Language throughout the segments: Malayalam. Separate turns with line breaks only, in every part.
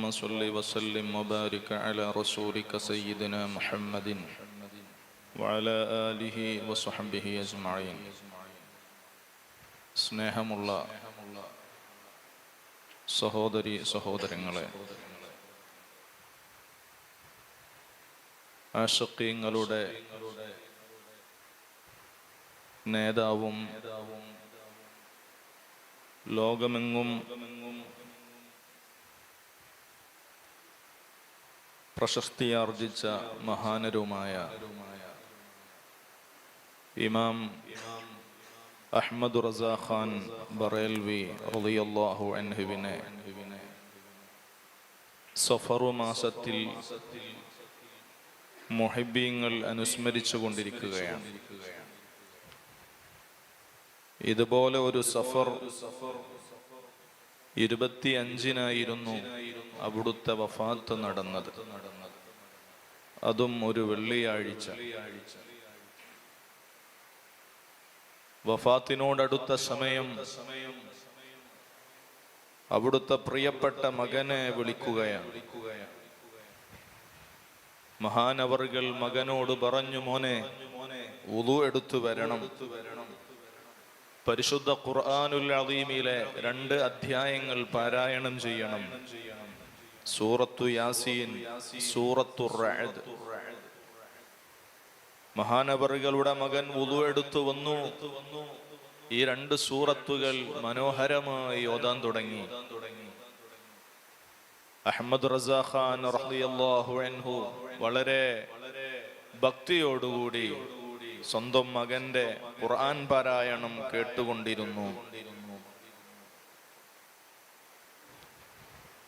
اللهم صل وسلم وبارك على رسولك سيدنا محمد وعلى آله وصحبه أجمعين സ്നേഹമുള്ള സഹോദരി സഹോദരങ്ങളെ ആഷക്കീങ്ങളുടെ നേതാവും ലോകമെങ്ങും പ്രശസ്തിയാർജിച്ച മഹാനരുമായ ഇമാം അഹമ്മദ് റസാ ഖാൻ ബറേൽവി റളിയല്ലാഹു അൻഹുവിനെ സഫറു മാസത്തിൽ മുഹിബീങ്ങൾ അനുസ്മരിച്ചു കൊണ്ടിരിക്കുകയാണ്. ഇതുപോലെ ഒരു സഫർ ഇരുപത്തി അഞ്ചിനായിരുന്നു അവിടുത്തെ വഫാത്ത് നടന്നത്. അതും ഒരു വെള്ളിയാഴ്ച. വഫാത്തിനോടടുത്ത സമയം അവിടുത്തെ പ്രിയപ്പെട്ട മകനെ വിളിക്കുകയാണ്. മഹാനവറുകൾ മകനോട് പറഞ്ഞു മോനെ ഉതു എടുത്തു വരണം. പരിശുദ്ധ ഖുർആാനുൽ അദീമിലെ രണ്ട് അധ്യായങ്ങൾ പാരായണം ചെയ്യണം. സൂറത്തു യാസീൻ സൂറത്തു റഅദ്. മകൻ ഉതു എടുത്തു വന്നു. ഈ രണ്ട് സൂറത്തുകൾ മനോഹരമായി ഓതാൻ തുടങ്ങി. അഹമ്മദ് റസാഖാൻ അൻഹു വളരെ ഭക്തിയോടുകൂടി സ്വന്തം മകന്റെ ഖുർആൻ പാരായണം കേട്ടുകൊണ്ടിരുന്നു.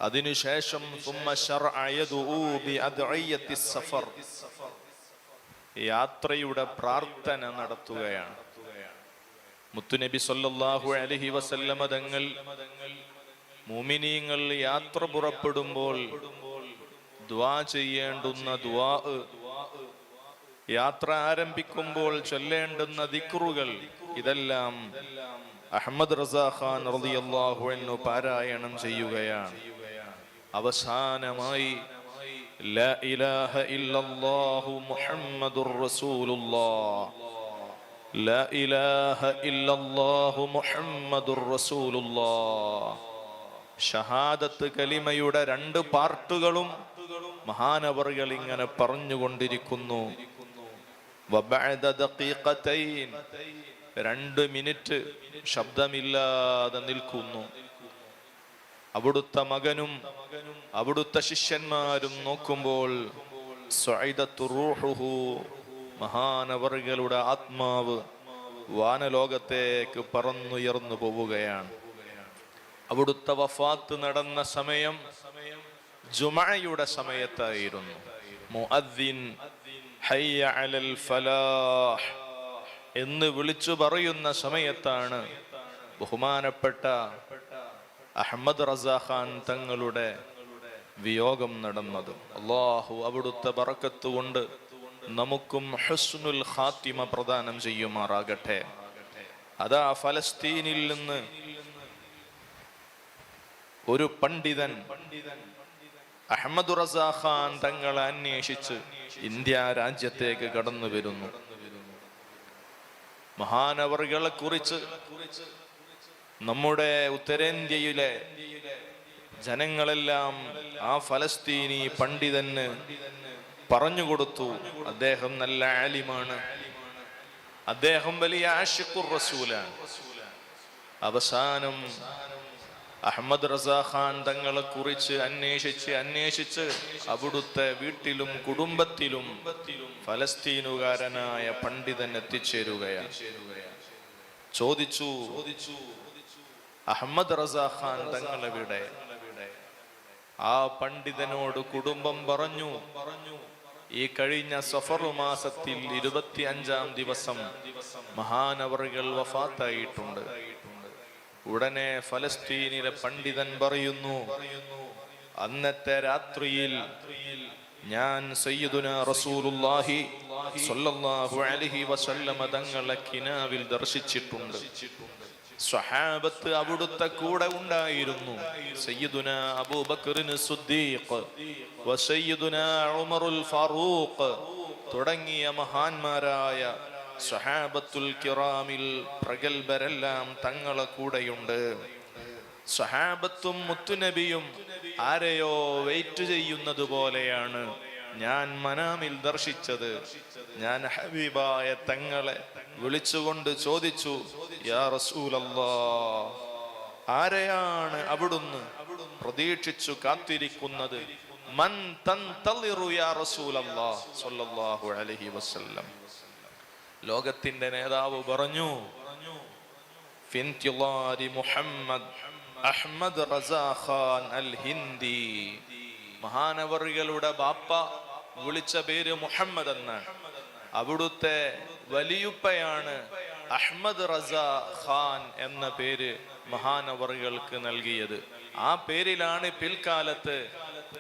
അതിനുശേഷം യാത്രയുടെ പ്രാർത്ഥന നടത്തുകയാണ്. മുത്തുനബി സല്ലാഹു അലഹി വസല്ലമ തങ്ങൾ മുമിനീങ്ങൾ യാത്ര പുറപ്പെടുമ്പോൾ ദ്വാ ചെയ്യേണ്ടുന്ന ദ്വാ യാത്ര ആരംഭിക്കുമ്പോൾ ചൊല്ലേണ്ടുന്ന ദിക്റുകൾ ഇതെല്ലാം അഹമ്മദ് റസാഖാൻ റളിയല്ലാഹു അൻഹു പാരായണം ചെയ്യുകയാണ്. അവസാനമായി ലാ ഇലാഹ ഇല്ലല്ലാഹു മുഹമ്മദുർ ലാ ഇലാഹ ഇല്ലല്ലാഹു മുഹമ്മദുർ ഷഹാദത്ത് കലിമയുടെ രണ്ട് പാർട്ടുകളും മഹാനവറുകൾ ഇങ്ങനെ പറഞ്ഞുകൊണ്ടിരിക്കുന്നു. രണ്ട് മിനിറ്റ് ശബ്ദമില്ലാതെ നിൽക്കുന്നു. അവിടുത്തെ മകനും അവിടുത്തെ ശിഷ്യന്മാരും നോക്കുമ്പോൾ മഹാനവറുകളുടെ ആത്മാവ് വാനലോകത്തേക്ക് പറന്നുയർന്നു പോവുകയാണ്. അവിടുത്തെ വഫാത്ത് നടന്ന സമയം ജുമഅയുടെ സമയത്തായിരുന്നു. ഹയ്യ അലൽ ഫലാഹ് എന്ന് വിളിച്ചു പറയുന്ന സമയത്താണ് ബഹുമാനപ്പെട്ട അഹമ്മദ് റസാഖാൻ തങ്ങളുടെ വിയോഗം നടന്നത്. അള്ളാഹു അവിടുത്തെ ബറക്കത്ത് കൊണ്ട് നമുക്കും ഹസ്നുൽ ഖാത്തിമ പ്രദാനം ചെയ്യുമാറാകട്ടെ. അതാ ഫലസ്തീനിൽ നിന്ന് ഒരു പണ്ഡിതൻ അഹമ്മദ് റസാഖാൻ തങ്ങളെ അന്വേഷിച്ച് ഇന്ത്യ രാജ്യത്തേക്ക് കടന്നു വരുന്നു. മഹാനവറുകളെ കുറിച്ച് നമ്മുടെ ഉത്തരേന്ത്യയിലെ ജനങ്ങളെല്ലാം ആ ഫലസ്തീനി പണ്ഡിതന് പറഞ്ഞുകൊടുത്തു. അദ്ദേഹം നല്ല ആലിമാണ്. അദ്ദേഹം വലിയ ആഷിഖുർ റസൂലാണ്. അവസാനം അഹമ്മദ് റസാഖാൻ തങ്ങളെ കുറിച്ച് അന്വേഷിച്ച് അന്വേഷിച്ച് അവിടുത്തെ വീട്ടിലും കുടുംബത്തിലും ഫലസ്തീനുകാരനായ പണ്ഡിതൻ എത്തിച്ചേരുകയാണ്. ചോദിച്ചു അഹമ്മദ് റസാഖാൻ തങ്ങളെവിടെ? ആ പണ്ഡിതനോട് കുടുംബം പറഞ്ഞു ഈ കഴിഞ്ഞ സഫറു മാസത്തിൽ ഇരുപത്തി അഞ്ചാം ദിവസം മഹാനവറുകൾ വഫാത്തായിട്ടുണ്ട്. ഉടനെ ഫലസ്തീനിലെ പണ്ഡിതൻ പറയുന്നു അന്നത്തെ രാത്രിയിൽ ഞാൻ സയ്യിദുന റസൂലുള്ളാഹി സ്വല്ലല്ലാഹു അലൈഹി വസല്ലമ തങ്ങളെ കിനാവിൽ ദർശിച്ചിട്ടുണ്ട്. സ്വഹാബത്ത് അവിടുത്തെ കൂടെ ഉണ്ടായിരുന്നു. സയ്യിദുന അബൂബക്കറിന് സുദ്ദീഖ് വസയ്യിദുന ഉമറുൽ ഫാറൂഖ് തുടങ്ങിയ മഹാന്മാരായ സ്വഹാബത്തുൽ കിറാമിൽ പ്രഗത്ഭരെല്ലാം തങ്ങളെ കൂടെയുണ്ട്. സഹാബത്തും മുത്തുനബിയും ആരെയോ വെയിറ്റ് ചെയ്യുന്നത് പോലെയാണ് ഞാൻ മനാമിൽ ദർശിച്ചത്. ഞാൻ ഹബീബായ തങ്ങളെ വിളിച്ചുകൊണ്ട് ചോദിച്ചു യാ റസൂലല്ലാ ആരെയാണ് അവിടുന്ന് പ്രതീക്ഷിച്ചു കാത്തിരിക്കുന്നത്? മൻ തൻ തളിറു യാ റസൂലല്ലാ സ്വല്ലല്ലാഹു അലൈഹി വസല്ലം. ലോകത്തിന്റെ നേതാവ് പറഞ്ഞു മുഹമ്മദ് അഹ്മദ് റസാഖാൻ അൽ ഹിന്ദി മഹാനവറികളുടെ ബാപ്പ വിളിച്ച പേര് മുഹമ്മദ് എന്നാണ് അവിടുത്തെ വലിയുപ്പയാണ് അഹമ്മദ് റസ ഖാൻ എന്ന പേര് മഹാനവറുകൾക്ക് നൽകിയത്. ആ പേരിലാണ് പിൽക്കാലത്ത്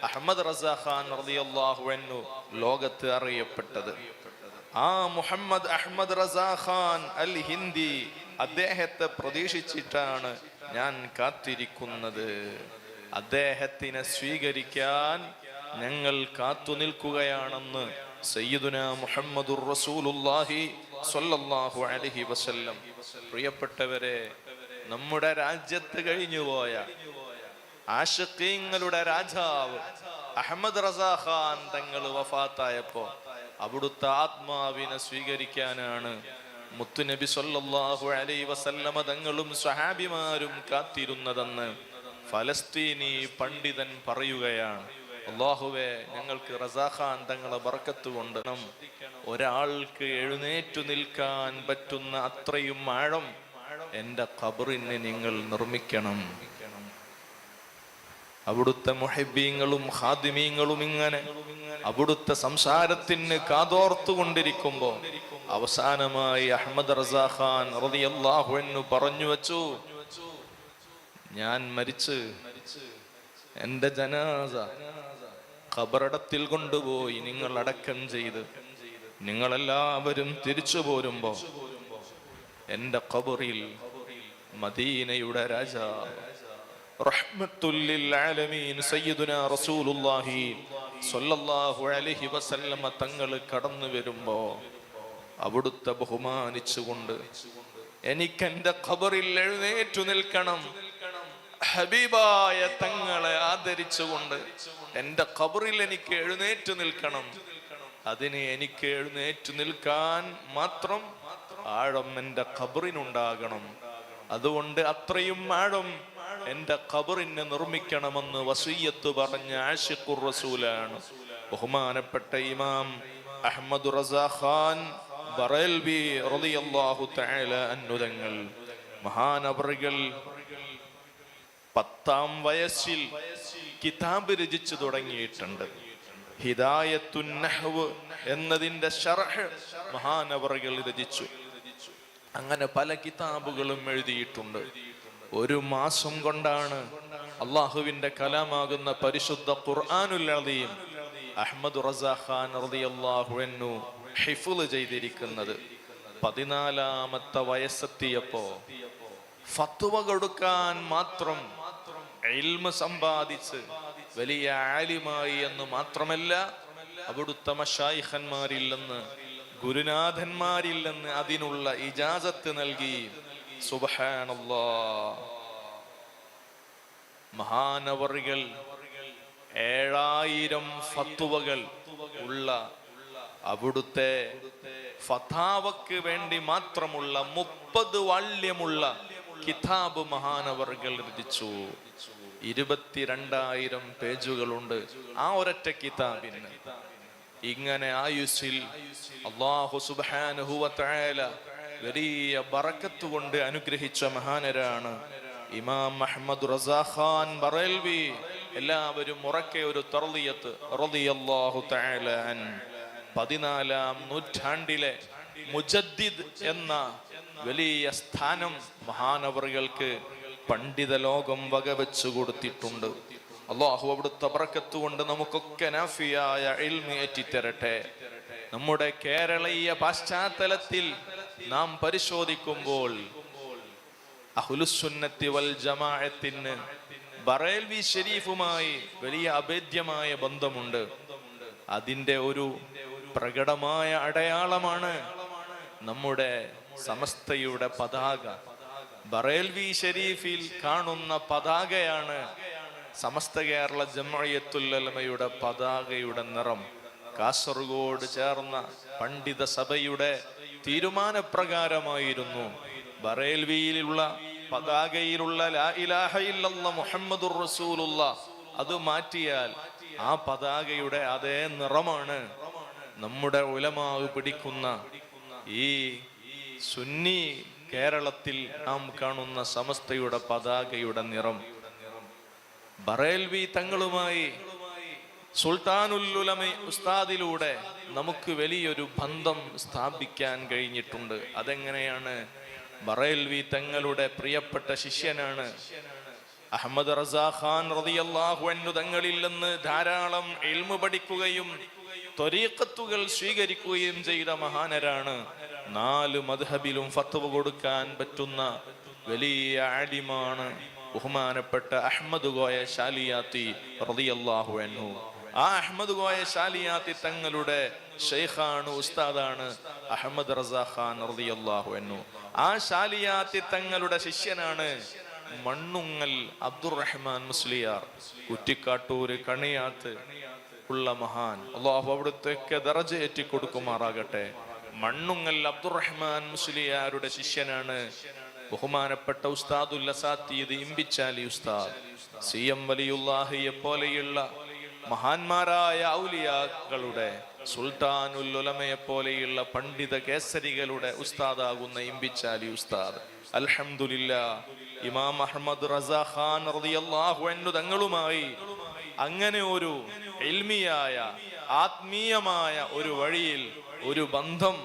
അഹമ്മദ് റസ ഖാൻ റളിയല്ലാഹു അൻഹു ലോകത്ത് അറിയപ്പെട്ടത്. ആ മുഹമ്മദ് അഹമ്മദ് റസാ ഖാൻ അൽ ഹിന്ദി അദ്ദേഹത്തെ പ്രതീക്ഷിച്ചിട്ടാണ് ഞാൻ കാത്തിരിക്കുന്നത്. അദ്ദേഹത്തിനെ സ്വീകരിക്കാൻ ഞങ്ങൾ കാത്തു നിൽക്കുകയാണെന്ന് സയ്യിദുന മുഹമ്മദുർ സ്വല്ലല്ലാഹു അലൈഹി വസല്ലം. പ്രിയപ്പെട്ടവരെ നമ്മുടെ രാജ്യത്ത് കഴിഞ്ഞുപോയ ആഷിഖീങ്ങളുടെ രാജാവ് അഹമ്മദ് റസാ ഖാൻ തങ്ങൾ വഫാത്തായപ്പോ അവിടുത്തെ ആത്മാവിനെ സ്വീകരിക്കാനാണ്. മുത്തുനബി സല്ലല്ലാഹു അലൈഹി വസല്ലമ തങ്ങളും സ്വഹാബിമാരും കാത്തിരുന്നതെന്ന് ഫലസ്തീനി പണ്ഡിതൻ പറയുകയാണ്. അള്ളാഹുവെ ഞങ്ങൾക്ക് റസാഖാൻ തങ്ങളെ ബർക്കത്ത് കൊണ്ട് ഒരാൾക്ക് എഴുന്നേറ്റു നിൽക്കാൻ പറ്റുന്ന അത്രയും ആഴം എന്റെ ഖബറിനെ നിങ്ങൾ നിർമ്മിക്കണം. അവിടുത്തെ മുഹബീങ്ങളും ഹാദിമീങ്ങളും ഇങ്ങനെ അവിടുത്തെ സംസാരത്തിന് കാതോർത്തുകൊണ്ടിരിക്കുമ്പോ അവസാനമായി അഹമ്മദ് റസാഖാൻ റളിയല്ലാഹു അൻഹു പറഞ്ഞു വച്ചു ഞാൻ മരിച്ച് എന്റെ ജനാസ ഖബറടത്തിൽ കൊണ്ടുപോയി നിങ്ങൾ അടക്കം ചെയ്ത് നിങ്ങളെല്ലാവരും തിരിച്ചു പോരുമ്പോ എന്റെ ഖബറിൽ മദീനയുടെ രാജാവ് തങ്ങൾ കടന്നു വരുമ്പോ അവിടുത്തെ ബഹുമാനിച്ചുകൊണ്ട് എനിക്ക് എന്റെ ഖബറിൽ എഴുന്നേറ്റു നിൽക്കണം. ഹബീബായ തങ്ങളെ ആദരിച്ചുകൊണ്ട് എന്റെ ഖബറിൽ എനിക്ക് എഴുന്നേറ്റു നിൽക്കണം. അതിന് എനിക്ക് എഴുന്നേറ്റു നിൽക്കാൻ മാത്രം ആഴം എന്റെ ഖബറിനുണ്ടാകണം. അതുകൊണ്ട് അത്രയും ആഴം എന്റെ ഖബറിനെ നിർമ്മിക്കണമെന്ന് വസീയത്ത് പറഞ്ഞ ആഷിഖുർ റസൂലാണ്. ബഹുമാനപ്പെട്ട ഇമാം അഹമ്മദ് റസാഖാൻ ബറൽബി റളിയല്ലാഹു തആല അന്നുതങ്ങൾ മഹാനവറുകൾ പത്താം വയസ്സിൽ കിതാബ് രചിച്ചു തുടങ്ങിയിട്ടുണ്ട്. ഹിദായത്തുൻ നഹ്വ് എന്നതിന്റെ ഷർഹ് മഹാനവറുകൾ രചിച്ചു. അങ്ങനെ പല കിതാബുകളും എഴുതിയിട്ടുണ്ട്. ഒരു മാസം കൊണ്ടാണ് അള്ളാഹുവിന്റെ കലാമാകുന്ന പരിശുദ്ധ ഖുർആനുൽ അളീം അഹമ്മദ് റസാഖാൻ റളിയല്ലാഹു അൻഹു ഹിഫുൽ ചെയ്തിരിക്കുന്നത്. പതിനാലാമത്തെ വയസ്സെത്തിയപ്പോ ഫത്വ കൊടുക്കാൻ മാത്രം ഇൽമ സമ്പാദിച്ച് വലിയ ആലിമായി എന്ന് മാത്രമല്ല അവിടുത്തെ മഷായിഖന്മാരില്ലെന്ന് ഗുരുനാഥന്മാരില്ലെന്ന് അതിനുള്ള ഇജാസത്ത് നൽകി മഹാനവറുകൾ ഏഴായിരം ഫത്തുവകൾ ഉള്ള അവിടുത്തെ ഫതാവക്ക് വേണ്ടി മാത്രമുള്ള മുപ്പത് വാല്യമുള്ള കിതാബ് മഹാനവറുകൾ രചിച്ചു. ഇരുപത്തിരണ്ടായിരം പേജുകളുണ്ട് ആ ഒരൊറ്റ കിതാബിന്. ഇങ്ങനെ ആയുസിൽ അള്ളാഹു സുബ്ഹാനഹു വ തആല വലിയ ബറക്കത്ത് കൊണ്ട് അനുഗ്രഹിച്ച മഹാനരാണ് ഇമാം അഹമ്മദ് റസാഖാൻ ബറേൽവി. എല്ലാവരും ഉറക്കെ ഒരു തർലിയത്ത് റളിയല്ലാഹു തആല അൻ. പതിനാലാം നൂറ്റാണ്ടിലെ മുജദ്ദിദ് എന്ന വലിയ സ്ഥാനം മഹാനവറുകൾക്ക് പണ്ഡിത ലോകം വകവെച്ചു കൊടുത്തിട്ടുണ്ട്. അള്ളാഹു അവിടുത്തെ പറക്കത്ത് കൊണ്ട് നമുക്കൊക്കെ നാഫിയായ ഇൽമ ഏറ്റിത്തരട്ടെ. നമ്മുടെ കേരളീയ പശ്ചാത്തലത്തിൽ നാം പരിശോധിക്കുമ്പോൾ അഹുലുസുന്നത്തി വൽ ജമാഅത്തിന് ബറേൽവി ഷെരീഫുമായി വലിയ അഭേദ്യമായ ബന്ധമുണ്ട്. അതിന്റെ ഒരു പ്രകടമായ അടയാളമാണ് നമ്മുടെ സമസ്തയുടെ പതാക. ബറേൽവി ഷെരീഫിൽ കാണുന്ന പതാകയാണ് സമസ്ത കേരള ജമയത്തുല്ലമയുടെ പതാകയുടെ നിറം. കാസർഗോഡ് ചേർന്ന പണ്ഡിത സഭയുടെ തീരുമാനപ്രകാരമായിരുന്നു. ബറേൽവിയിലുള്ള പതാകയിലുള്ള ലാ ഇലാഹ ഇല്ലല്ല മുഹമ്മദുർ റസൂലുള്ള അത് മാറ്റിയാൽ ആ പതാകയുടെ അതേ നിറമാണ് നമ്മുടെ ഉലമാവ് പിടിക്കുന്ന ഈ സുന്നി കേരളത്തിൽ നാം കാണുന്ന സമസ്തയുടെ പതാകയുടെ നിറം. ബറേൽവി തങ്ങളുമായി സുൽത്താനുല്ലുലമ ഉസ്താദിലൂടെ നമുക്ക് വലിയൊരു ബന്ധം സ്ഥാപിക്കാൻ കഴിഞ്ഞിട്ടുണ്ട്. അതെങ്ങനെയാണ്? ബറേൽവി തങ്ങളുടെ പ്രിയപ്പെട്ട ശിഷ്യനാണ് അഹമ്മദ് റസാഖാൻ അൻഹു തങ്ങളിൽ നിന്ന് ധാരാളം ഇൽമു പഠിക്കുകയും ത്വരീക്കത്തുകൾ സ്വീകരിക്കുകയും ചെയ്ത മഹാനരാണ്. നാല് മദ്ഹബിലും ഫത്വ കൊടുക്കാൻ പറ്റുന്ന വലിയ ആലിമാണ് ബഹുമാനപ്പെട്ട അഹമ്മദ് ഗോയ ശാലിയാത്തി റതിയല്ലാഹു അൻഹു. ആ അഹമ്മദ് ഗോയ ശാലിയാത്തി തങ്ങളുടെ ഷെയ്ഖാണ് ഉസ്താദാണ് അഹമ്മദ് റസാ ഖാൻ റളിയല്ലാഹു അൻഹു. ആ ശാലിയാത്തി തങ്ങളുടെ ശിഷ്യനാണ് മണ്ണുങ്ങൽ അബ്ദുറഹ്മാൻ മുസ്ലിയാർ. കുറ്റിക്കാട്ടൂര് കണിയാത്ത് ഉള്ള മഹാൻ. അള്ളാഹു അവിടുത്തേക്ക് ദറജ കൊടുക്കുമാറാകട്ടെ മണ്ണുങ്ങൽ അബ്ദുറഹ്മാൻ മുസ്ലിയാരുടെ ശിഷ്യനാണ് ബഹുമാനപ്പെട്ട ഉസ്താദുൽ അസാത്തീദ് ഇമ്പിച്ചാലി ഉസ്താദ്. സി എം വലിയുല്ലാഹിയെ പോലെയുള്ള മഹാന്മാരായ ഔലിയാക്കളുടെ സുൽത്താനുൽ ഉലമയെ പോലെയുള്ള പണ്ഡിത കേസരികളുടെ ഉസ്താദാകുന്ന ഇമ്പിച്ചാലി ഉസ്താദ്. അൽഹംദുലില്ല ഇമാം അഹമ്മദ് റസാ ഖാൻ തങ്ങളുമായി അങ്ങനെ ഒരു എൽമിയായ ആത്മീയമായ ഒരു വഴിയിൽ ഒരു ബന്ധം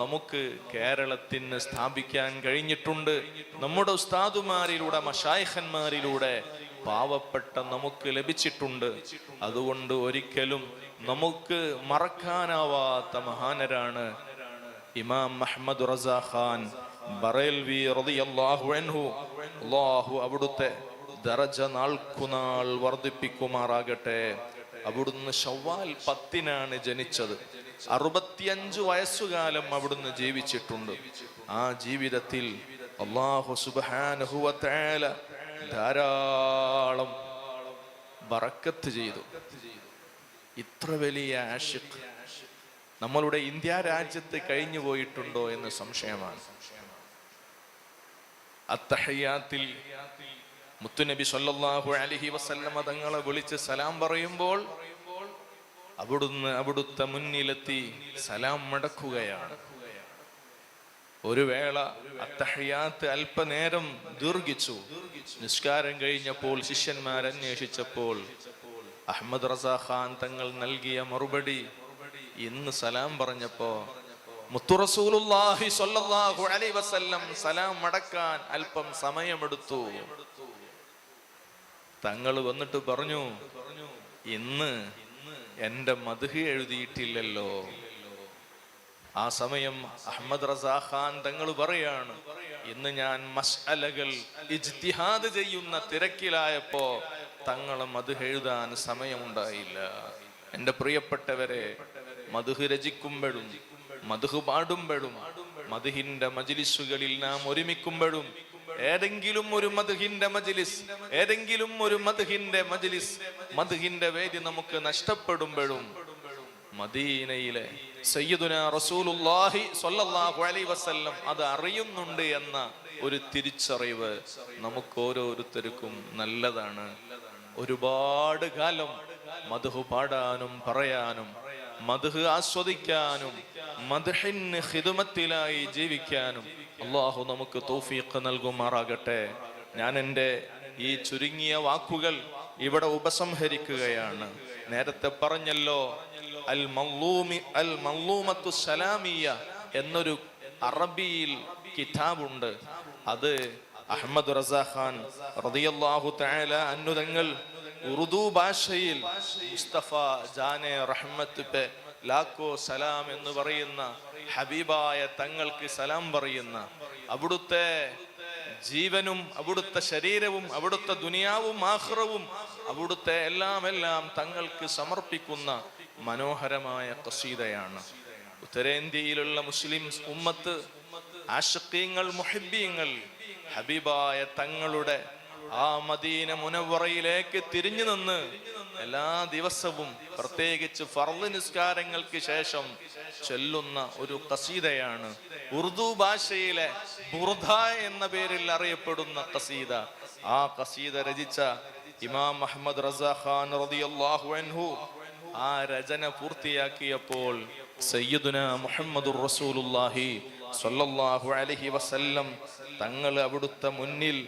നമുക്ക് കേരളത്തിന് സ്ഥാപിക്കാൻ കഴിഞ്ഞിട്ടുണ്ട്. നമ്മുടെ ഉസ്താദുമാരിലൂടെ മഷായഖന്മാരിലൂടെ പാവപ്പെട്ട നമുക്ക് ലഭിച്ചിട്ടുണ്ട്. അതുകൊണ്ട് ഒരിക്കലും നമുക്ക് മറക്കാനാവാത്ത മഹാനരാണ് ഇമാം മഹമ്മദ് റസാ ഖാൻ ബറേൽവി അല്ലാഹു അവിടുത്തെ ദറജ നാൾക്കുനാൾ വർദ്ധിപ്പിക്കുമാറാകട്ടെ. അവിടുന്ന് ഷവ്വാൽ പത്തിനാണ് ജനിച്ചത്. അറുപത്തിയഞ്ചു വയസ്സുകാലം അവിടുന്ന് ജീവിച്ചിട്ടുണ്ട്. ആ ജീവിതത്തിൽ അള്ളാഹു സുബ്ഹാനഹു വ തആല ധാരാളം ബറക്കത്ത് ചെയ്തു. ഇത്ര വലിയ ആഷിഖ് നമ്മളുടെ ഇന്ത്യ രാജ്യത്ത് കഴിഞ്ഞു പോയിട്ടുണ്ടോ എന്ന് സംശയമാണ്. അത്തഹയ്യാത്തിൽ മുത്തുനബി സല്ലല്ലാഹു അലൈഹി വസല്ലമ തങ്ങളെ വിളിച്ച് സലാം പറയുമ്പോൾ അവിടുന്ന് അവിടുത്തെ മുന്നിലെത്തി സലാം മടക്കുകയാണ്. ഒരു വേള അത്തഹയാത്ത് അല്പനേരം ദീർഘിച്ചു. നിസ്കാരം കഴിഞ്ഞപ്പോൾ ശിഷ്യന്മാർ അന്വേഷിച്ചപ്പോൾ അഹമ്മദ് റസാ ഖാൻ തങ്ങൾ നൽകിയ മറുപടി ഇന്ന് സലാം പറഞ്ഞപ്പോ സ്വല്ലല്ലാഹു അലൈഹി വസല്ലം സലാം മടക്കാൻ അല്പം സമയമെടുത്തു. തങ്ങൾ വന്നിട്ട് പറഞ്ഞു ഇന്ന് എന്റെ മധു എഴുതിയിട്ടില്ലല്ലോ. ആ സമയം അഹമ്മദ് റസാ ഖാൻ തങ്ങൾ പറയാണ് ഇന്ന് ഞാൻ മസ്അലകൾ ഇജ്തിഹാദ് ചെയ്യുന്ന തിരക്കിലായപ്പോ തങ്ങൾ അത് എഴുതാൻ സമയമുണ്ടായില്ല. എന്റെ പ്രിയപ്പെട്ടവരെ മധു രചിക്കുമ്പോഴും മധു പാടുമ്പോഴും മധുഹിന്റെ മജിലിസുകളിൽ നാം ഒരുമിക്കുമ്പോഴും ഏതെങ്കിലും ഒരു മധുഹിന്റെ മജിലിസ് ഏതെങ്കിലും ഒരു മധുഹിന്റെ മജിലിസ് മധുഹിന്റെ വേദി നമുക്ക് നഷ്ടപ്പെടുമ്പോഴും മദീനയിലെ സയ്യിദുന റസൂലുള്ളാഹി സ്വല്ലല്ലാഹു അലൈഹി വസല്ലം അത് അറിയുന്നുണ്ട് എന്ന ഒരു തിരിച്ചറിവ് നമുക്ക് ഓരോരുത്തർക്കും നല്ലതാണ്. ഒരുപാട് കാലം മധു പാടാനും പറയാനും മധു ആസ്വദിക്കാനും മധുഹിന് ഹിദുമത്തിലായി ജീവിക്കാനും അള്ളാഹു നമുക്ക് തൗഫീഖ് നൽകുമാറാകട്ടെ. ഞാൻ എന്റെ ഈ ചുരുങ്ങിയ വാക്കുകൾ ഇവിടെ ഉപസംഹരിക്കുകയാണ്. നേരത്തെ പറഞ്ഞല്ലോ അൽ അൽ സലാമിയ എന്നൊരു അറബിയിൽ കിതാബുണ്ട്. അത് അഹമ്മദ് റസാഖാൻ ഖാൻ റളിയല്ലാഹു തആല അന്നുതങ്ങൾ ഉറുദു ഭാഷയിൽ മുസ്തഫ ജാനെ റഹ്മത്ത് പേ ലാക്കോ സലാം എന്ന് പറയുന്ന ഹബീബായ തങ്ങൾക്ക് സലാം പറയുന്ന അവിടുത്തെ ജീവനും അവിടുത്തെ ശരീരവും അവിടുത്തെ ദുനിയാവും ആഹ്റവും അവിടുത്തെ എല്ലാം എല്ലാം തങ്ങൾക്ക് സമർപ്പിക്കുന്ന മനോഹരമായ കസീതയാണ് ഉത്തരേന്ത്യയിലുള്ള മുസ്ലിം ഉമ്മത്ത് ആശക്തിങ്ങൾ മുഹബീങ്ങൾ ഹബീബായ തങ്ങളുടെ ആ മദീന മുനവറയിലേക്ക് തിരിഞ്ഞു നിന്ന് എല്ലാ ദിവസവും പ്രത്യേകിച്ച് ഫർദ് നിസ്കാരങ്ങൾക്ക് ശേഷം ചൊല്ലുന്ന ഒരു കസീതയാണ് ഉറുദു ഭാഷയിലെ ബുർദ എന്ന പേരിൽ അറിയപ്പെടുന്ന കസീത ആ കസീത രചിച്ച ഇമാം അഹമ്മദ് റസാഖാൻ റളിയല്ലാഹു അൻഹു ആ രചന പൂർത്തിയാക്കിയപ്പോൾ സയ്യിദുന മുഹമ്മദുർ റസൂലുല്ലാഹി സല്ലല്ലാഹു അലൈഹി വസല്ലം തങ്ങൾ അവിടുത്തെ മുന്നിൽ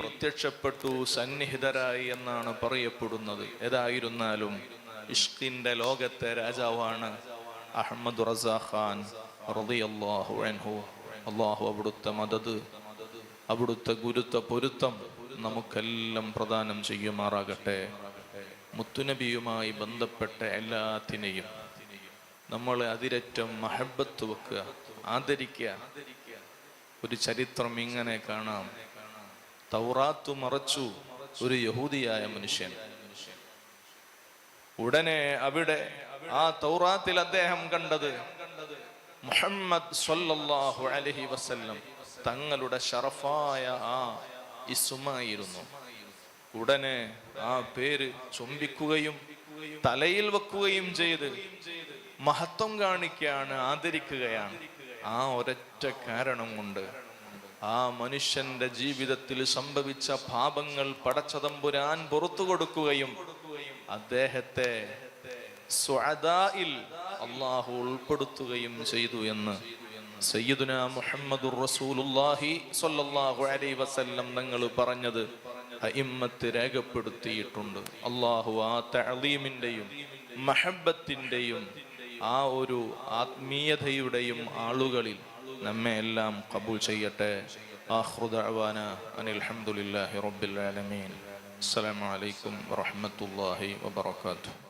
പ്രത്യക്ഷപ്പെട്ടു സന്നിഹിതരായി എന്നാണ് പറയപ്പെടുന്നത്. ഏതായിരുന്നാലും ഇഷ്കിന്റെ ലോകത്തെ രാജാവാണ് അഹമ്മദ് റസാഖാൻ റളിയല്ലാഹു അൻഹു. അള്ളാഹു അവിടുത്തെ മദത് അവിടുത്തെ ഗുരുത്വ പൊരുത്തം നമുക്കെല്ലാം പ്രദാനം ചെയ്യുമാറാകട്ടെ. മുത്തുനബിയുമായി ബന്ധപ്പെട്ട എല്ലാത്തിനെയും നമ്മൾ അതിരറ്റം മഹബത്ത് വെക്കുക ആദരിക്കുക. ഒരു ചരിത്രം ഇങ്ങനെ കാണാം. തൗറാത്തു മറച്ചു ഒരു യഹൂദിയായ മനുഷ്യൻ. ഉടനെ അവിടെ ആ തൗറാത്തിൽ അദ്ദേഹം കണ്ടത് മുഹമ്മദ് അലൈഹി വസല്ലം തങ്ങളുടെ ഷറഫായ ആ ഇസുമായിരുന്നു. ഉടനെ ആ പേര് ചൊമ്പിക്കുകയും തലയിൽ വെക്കുകയും ചെയ്ത് മഹത്വം കാണിക്കുകയാണ് ആദരിക്കുകയാണ്. ആ ഒരൊറ്റ കാരണം കൊണ്ട് ആ മനുഷ്യന്റെ ജീവിതത്തിൽ സംഭവിച്ച പാപങ്ങൾ പടച്ചതമ്പുരാൻ പുറത്തു കൊടുക്കുകയും അദ്ദേഹത്തെ അള്ളാഹു ഉൾപ്പെടുത്തുകയും ചെയ്തു എന്ന് സയ്യിദുന മുഹമ്മദുർ റസൂലുള്ളാഹി സ്വല്ലല്ലാഹു അലൈഹി വസല്ലം തങ്ങൾ പറഞ്ഞത്. അയിമ്മത്ത് രേഖപ്പെടുത്തിയിട്ടുണ്ട്. അള്ളാഹു ആ തഅലീമിന്റെയും മഹബത്തിന്റെയും ആ ഒരു ആത്മീയതയുടെയും ആളുകളിൽ നമ്മെ എല്ലാം കബൂൽ ചെയ്യട്ടെ. ആഖിറു ദഅവാന അനിൽ ഹംദുലില്ലാഹി റബ്ബിൽ ആലമീൻ. അസ്സലാമു അലൈക്കും വറഹ്മത്തുള്ളാഹി വബറകാതുഹു.